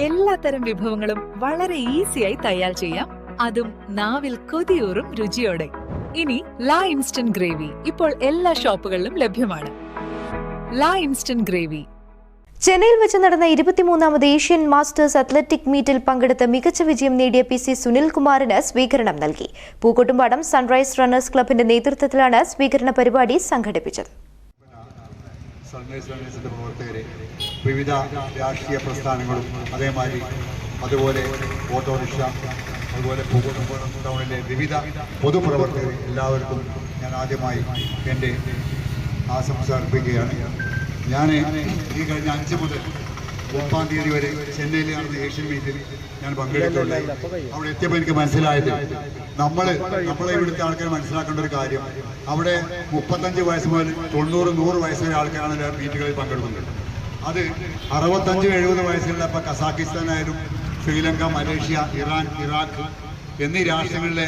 എല്ലാത്തരം വിഭവങ്ങളും വളരെ ഈസിയായി തയ്യാർ ചെയ്യാം. അതും നാവിൽ കൊതിയൂറും രുചിയോടെ. ഇനി ലാ ഇൻസ്റ്റന്റ് ഗ്രേവി ഇപ്പോൾ എല്ലാ ഷോപ്പുകളിലും ലഭ്യമാണ്. ലാ ഇൻസ്റ്റന്റ് ഗ്രേവി. ചെന്നൈയിൽ വെച്ച് നടന്ന ഇരുപത്തിമൂന്നാമത് ഏഷ്യൻ മാസ്റ്റേഴ്സ് അത്ലറ്റിക് മീറ്റിൽ പങ്കെടുത്ത് മികച്ച വിജയം നേടിയ പി സി സുനിൽകുമാറിന് സ്വീകരണം നൽകി. പൂക്കോട്ടുംപാടം സൺറൈസ് റണ്ണേഴ്സ് ക്ലബിന്റെ നേതൃത്വത്തിലാണ് സ്വീകരണ പരിപാടി സംഘടിപ്പിച്ചത്. സൺറൈസ് റണ്ണേഴ്സിന്റെ പ്രവർത്തകരെ വിവിധ രാഷ്ട്രീയ പ്രസ്ഥാനങ്ങളും അതേമാതിരി അതുപോലെ ഓട്ടോറിക്ഷ അതുപോലെ ടൗണിലെ വിവിധ പൊതുപ്രവർത്തകർ എല്ലാവർക്കും ഞാൻ ആദ്യമായി എന്റെ ആശംസ അർപ്പിക്കുകയാണ്. ഞാൻ ഈ കഴിഞ്ഞ അഞ്ച് മുതൽ ഒപ്പാം തീയതി വരെ ചെന്നൈയിൽ നടന്ന ഏഷ്യൻ മീറ്റിൽ ഞാൻ പങ്കെടുത്തിട്ടുണ്ട് അവിടെ എത്തിയപ്പോൾ എനിക്ക് മനസ്സിലായത് നമ്മൾ നമ്മളെ ഇവിടുത്തെ ആൾക്കാർ മനസ്സിലാക്കേണ്ട ഒരു കാര്യം. അവിടെ മുപ്പത്തഞ്ച് വയസ്സ് മുതൽ തൊണ്ണൂറ് നൂറ് വയസ്സ് വരെ ആൾക്കാരാണ് മീറ്റുകളിൽ പങ്കെടുക്കുന്നത്. അത് അറുപത്തഞ്ച് എഴുപത് വയസ്സുള്ള ഇപ്പോൾ കസാക്കിസ്ഥാനായാലും ശ്രീലങ്ക മലേഷ്യ ഇറാൻ ഇറാഖ് എന്നീ രാഷ്ട്രങ്ങളിലെ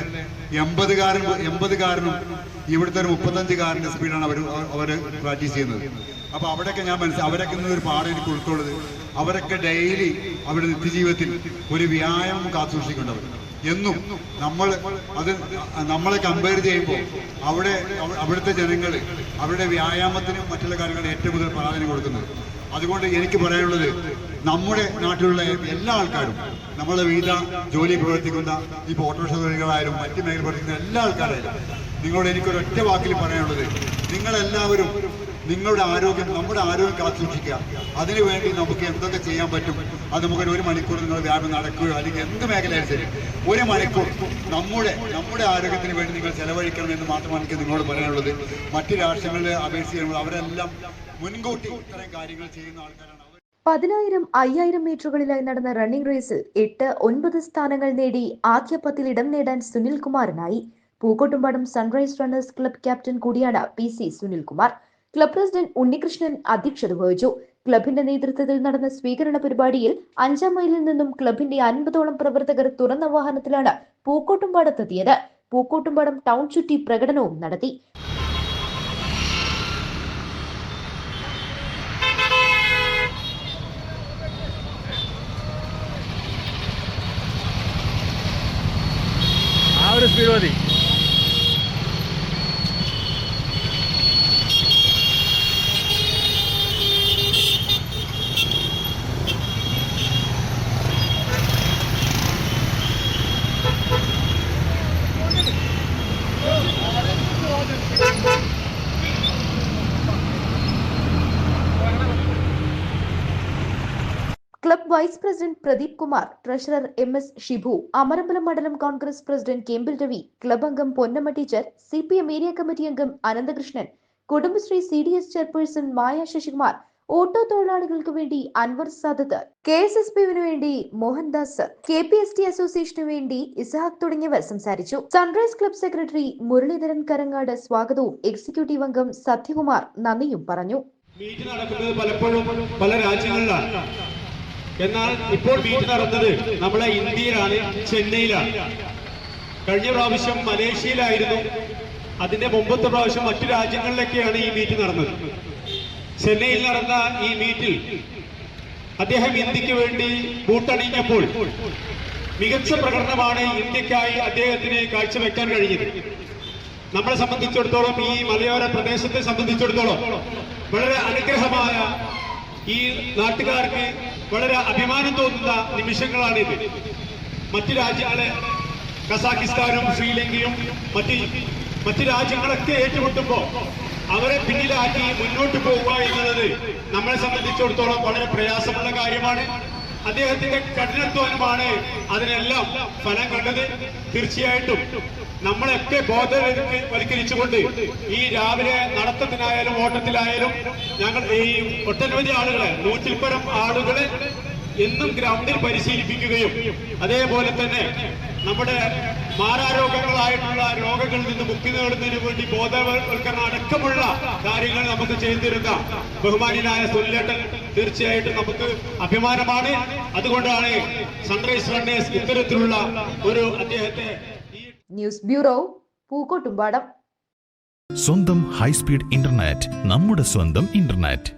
എൺപതുകാരൻ എൺപതുകാരനും ഇവിടുത്തെ ഒരു മുപ്പത്തഞ്ചുകാരന്റെ സ്പീഡാണ് അവർ അവർ പ്രാക്ടീസ് ചെയ്യുന്നത്. അപ്പോൾ അവിടെയൊക്കെ ഞാൻ മനസ്സിലാക്കി അവരൊക്കെ ഇന്നൊരു പാഠം എനിക്ക് ഉൾക്കൊള്ളത് അവരൊക്കെ ഡെയിലി അവരുടെ നിത്യജീവിതത്തിൽ ഒരു വ്യായാമം കാത്തുസൂക്ഷിക്കേണ്ടവർ. എന്നും നമ്മൾ അത് നമ്മളെ കമ്പയർ ചെയ്യുമ്പോൾ അവിടെ അവ- അവിടുത്തെ ജനങ്ങൾ അവരുടെ വ്യായാമത്തിനും മറ്റുള്ള കാര്യങ്ങളും ഏറ്റവും കൂടുതൽ പ്രാധാന്യം കൊടുക്കുന്നത്. അതുകൊണ്ട് എനിക്ക് പറയാനുള്ളത് നമ്മുടെ നാട്ടിലുള്ള എല്ലാ ആൾക്കാരും നമ്മളെ വീട ജോലി പ്രവർത്തിക്കുന്ന ഈ ഓട്ടോറിക്ഷ തൊഴിലാളികളായാലും മറ്റ് മേഖല പ്രവർത്തിക്കുന്ന എല്ലാ ആൾക്കാരായാലും നിങ്ങളോട് എനിക്കൊരൊറ്റ വാക്കിൽ പറയാനുള്ളത് നിങ്ങളെല്ലാവരും നിങ്ങളുടെ ആരോഗ്യം നമ്മുടെ ആരോഗ്യം കാത്തുസൂക്ഷിക്കുക അതിനുവേണ്ടി നമുക്ക് എന്തൊക്കെ ചെയ്യാൻ പറ്റും? അത് മുഖേന ഒരു മണിക്കൂർ നിങ്ങൾ വ്യായാമം നടക്കുകയോ അല്ലെങ്കിൽ എന്ത് മേഖലയായാലും ശരി ഒരു മണിക്കൂർ നമ്മുടെ നമ്മുടെ ആരോഗ്യത്തിന് വേണ്ടി നിങ്ങൾ ചെലവഴിക്കണം എന്ന് മാത്രമാണ് എനിക്ക് നിങ്ങളോട് പറയാനുള്ളത്. മറ്റു രാഷ്ട്രങ്ങളിൽ അപേക്ഷിച്ച് അവരെല്ലാം മുൻകൂട്ടി ഇത്തരം കാര്യങ്ങൾ ചെയ്യുന്ന ആൾക്കാരാണ് പതിനായിരം അയ്യായിരം മീറ്ററുകളിലായി നടന്ന റണ്ണിംഗ് റേസിൽ എട്ട് ഒൻപത് സ്ഥാനങ്ങൾ നേടി ആദ്യ പത്തിൽ ഇടം നേടാൻ സുനിൽകുമാറിനായി. Pookkottumpadam sunrise runners club captain കൂടിയാണ് P C Sunilkumar. Club president Unnikrishnan അധ്യക്ഷത വഹിച്ചു. ക്ലബിന്റെ നേതൃത്വത്തിൽ നടന്ന സ്വീകരണ പരിപാടിയിൽ അഞ്ചാം മൈലിൽ നിന്നും ക്ലബിന്റെ അൻപതോളം പ്രവർത്തകർ തുറന്ന വാഹനത്തിലാണ് പൂക്കോട്ടുംപാടത്തെത്തിയത്. പൂക്കോട്ടുംപാടം ടൗൺ ചുറ്റി പ്രകടനവും നടത്തി. ഒരു സ്പീഡ് മതി. Club vice president Pradeep Kumar treasurer M S Shibu Amarambalam മണ്ഡലം കോൺഗ്രസ് പ്രസിഡന്റ് കെമ്പിൽ രവി ക്ലബ് അംഗം Ponnamma teacher C P M area committee അംഗം Ananthakrishnan Kudumbashree C D S chairperson Maya Sasikumar auto തൊഴിലാളികൾക്ക് വേണ്ടി Anvar Sadath K S S പിവിന് വേണ്ടി Mohandas K P S T അസോസിയേഷനു വേണ്ടി ഇസഹാഖ് തുടങ്ങിയവർ സംസാരിച്ചു. Sunrise club secretary Muraleedharan Karangad സ്വാഗതവും executive അംഗം സത്യകുമാർ നന്ദിയും പറഞ്ഞു. മീറ്റ് നടക്കുന്നത് പലപ്പോഴും പല രാജ്യങ്ങളിലാണ്. എന്നാൽ ഇപ്പോൾ മീറ്റ് നടന്നത് നമ്മളെ ഇന്ത്യയിലാണ് ചെന്നൈയിലാണ്. കഴിഞ്ഞ പ്രാവശ്യം മലേഷ്യയിലായിരുന്നു. അതിന്റെ മുമ്പത്തെ പ്രാവശ്യം മറ്റു രാജ്യങ്ങളിലൊക്കെയാണ് ഈ മീറ്റ് നടന്നത്. ചെന്നൈയിൽ നടന്ന ഈ മീറ്റിൽ അദ്ദേഹം ഇന്ത്യയ്ക്ക് വേണ്ടി ബൂട്ടണിഞ്ഞപ്പോൾ മികച്ച പ്രകടനമാണ് ഇന്ത്യക്കായി അദ്ദേഹത്തിന് കാഴ്ചവെക്കാൻ കഴിഞ്ഞത്. നമ്മളെ സംബന്ധിച്ചിടത്തോളം ഈ മലയോര പ്രദേശത്തെ സംബന്ധിച്ചിടത്തോളം വളരെ അനുഗ്രഹമായ ഈ നാട്ടുകാർക്ക് വളരെ അഭിമാനം തോന്നുന്ന നിമിഷങ്ങളാണിത് മറ്റു രാജ്യങ്ങളെ കസാഖിസ്ഥാനും ശ്രീലങ്കയും മറ്റ് മറ്റു രാജ്യങ്ങളൊക്കെ ഏറ്റുമുട്ടുമ്പോൾ അവരെ പിന്നിലാക്കി മുന്നോട്ട് പോവുക എന്നുള്ളത് നമ്മളെ സംബന്ധിച്ചിടത്തോളം വളരെ പ്രയാസമുള്ള കാര്യമാണ്. അദ്ദേഹത്തിന്റെ കഠിനാധ്വാനമാണ് അതിനെല്ലാം ഫലം കണ്ടത്. തീർച്ചയായിട്ടും നമ്മളൊക്കെ ബോധവൽക്കരിച്ചുകൊണ്ട് ഈ രാവിലെ നടത്തത്തിനായാലും ഓട്ടത്തിലായാലും ഞങ്ങൾ ഈ ഒട്ടനവധി ആളുകളെ നൂറ്റിൽപ്പരം ആളുകളെ എന്നും ഗ്രൗണ്ടിൽ പരിശീലിപ്പിക്കുകയും അതേപോലെ തന്നെ നമ്മുടെ മാരാരോഗങ്ങളായിട്ടുള്ള രോഗങ്ങളിൽ നിന്ന് മുക്തി നേടുന്നതിന് വേണ്ടി ബോധവൽക്കരണം അടക്കമുള്ള കാര്യങ്ങൾ നമുക്ക് ചെയ്തിരുന്ന ബഹുമാനിയായ സുല്ലേട്ടൻ തീർച്ചയായിട്ടും നമുക്ക് അഭിമാനമാണ്. അതുകൊണ്ടാണ് സൺറൈസ് റണ്ണേഴ്സ് ഇത്തരത്തിലുള്ള ഒരു അദ്ദേഹത്തെ ന്യൂസ് ബ്യൂറോ പൂക്കോട്ടുംപാടം. സ്വന്തം ഹൈസ്പീഡ് ഇന്റർനെറ്റ് നമ്മുടെ സ്വന്തം ഇന്റർനെറ്റ്.